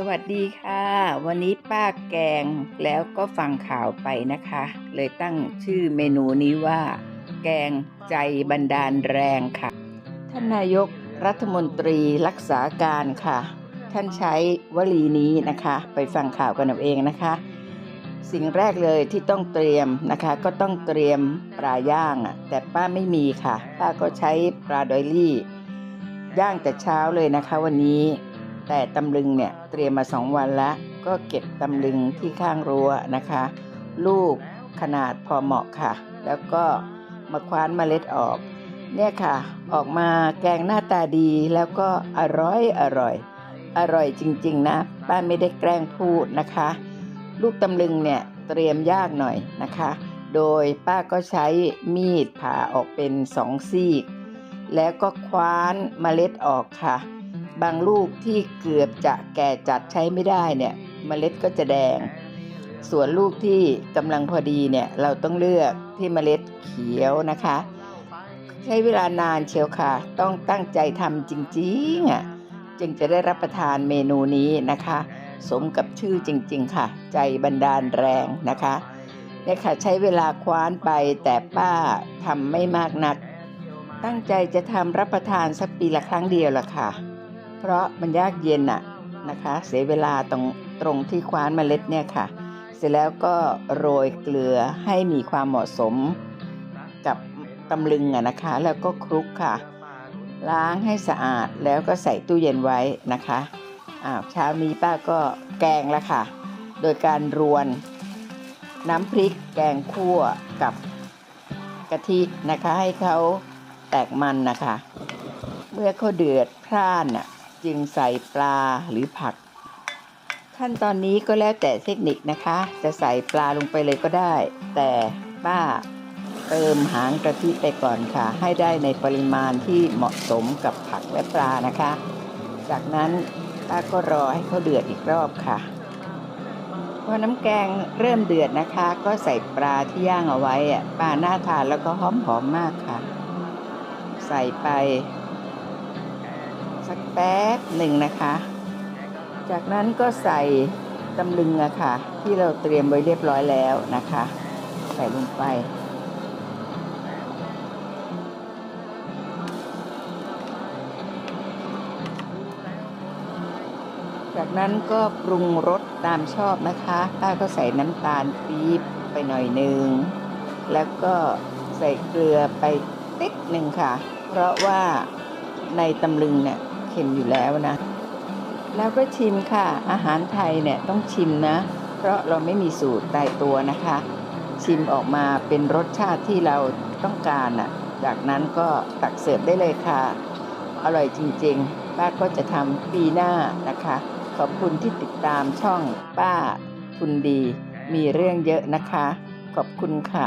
สวัสดีค่ะ วันนี้ป้าแกงแล้วก็ฟังข่าวไปนะคะ เลยตั้งชื่อเมนูนี้ว่า แกงใจบันดาลแรงค่ะ ท่านนายกรัฐมนตรีรักษาการค่ะ ท่านใช้วลีนี้นะคะ ไปฟังข่าวกันเอาเองนะคะ สิ่งแรกเลยที่ต้องเตรียมนะคะ ก็ต้องเตรียมปลาย่างแต่ป้าไม่มีค่ะ ป้าก็ใช้ปลาดอยลี่ ย่างแต่เช้าเลยนะคะ วันนี้ แต่ตำลึงเนี่ยเตรียมมาสองวันละ ก็เก็บตำลึงที่ข้างรั้วนะคะ ลูกขนาดพอเหมาะค่ะ แล้วก็มาคว้านเมล็ดออก เนี่ยค่ะ ออกมาแกงหน้าตาดีแล้วก็อร่อยอร่อย อร่อยจริงๆนะ ป้าไม่ได้แกล้งพูดนะคะ ลูกตำลึงเนี่ยเตรียมยากหน่อยนะคะ โดยป้าก็ใช้มีดผ่าออกเป็นสองซีก แล้วก็คว้านเมล็ดออกค่ะ บางลูกที่เกือบจะแก่จัดใช้ไม่ได้เนี่ยเมล็ดก็จะแดง ส่วนลูกที่กำลังพอดีเนี่ยเราต้องเลือกที่เมล็ดเขียวนะคะ ใช้เวลานานเชียวค่ะ ต้องตั้งใจทำจริงๆอะจึงจะได้รับประทานเมนูนี้นะคะ สมกับชื่อจริง ๆ ค่ะ ใจบันดาลแรงนะคะเนี่ยค่ะใช้เวลาคว้านไปแต่ป้าทำไม่มากนัก ตั้งใจจะทำรับประทานสักปีละครั้งเดียวละค่ะ เพราะมันยากเย็นอะนะคะ เสียเวลาตรงตรงที่คว้านเมล็ดเนี่ยค่ะ เสร็จแล้วก็โรยเกลือให้มีความเหมาะสมกับตำลึงอะนะคะ แล้วก็คลุกค่ะ ล้างให้สะอาดแล้วก็ใส่ตู้เย็นไว้นะคะอ้าวเช้านี้ป้าก็แกงแล้วค่ะ โดยการรวนน้ำพริกแกงคั่วกับกะทินะคะให้เขาแตกมันนะคะ เมื่อเขาเดือดพร่านน่ะ จึงใส่ปลาหรือผัก ขั้นตอนนี้ก็แล้วแต่เทคนิคนะคะ จะใส่ปลาลงไปเลยก็ได้ แต่ป้าเติมหางกะทิไปก่อนค่ะ ให้ได้ในปริมาณที่เหมาะสมกับผักและปลานะคะ จากนั้นป้าก็รอให้เขาเดือดอีกรอบค่ะพอน้ำแกงเริ่มเดือดนะคะ ก็ใส่ปลาที่ย่างเอาไว้อะปลาหน่าทานแล้วก็หอมหอมมากค่ะ ใส่ไป แป๊บหนึ่งนะคะ จากนั้นก็ใส่ตำลึงอะค่ะ ที่เราเตรียมไว้เรียบร้อยแล้วนะคะ ใส่ลงไป จากนั้นก็ปรุงรสตามชอบนะคะป้าก็ใส่น้ำตาลปี๊บไปหน่อยหนึ่งแล้วก็ใส่เกลือไปติ๊กหนึ่งค่ะ เพราะว่าในตำลึงเนี่ย ค็มอยู่แล้วนะ แล้วก็ชิมค่ะ อาหารไทยเนี่ยต้องชิมนะ เพราะเราไม่มีสูตรตายตัวนะคะ ชิมออกมาเป็นรสชาติที่เราต้องการอะ จากนั้นก็ตักเสิร์ฟได้เลยค่ะ อร่อยจริงๆ ป้าก็จะทำปีหน้านะคะ ขอบคุณที่ติดตามช่องป้าทุนดี มีเรื่องเยอะนะคะ ขอบคุณค่ะ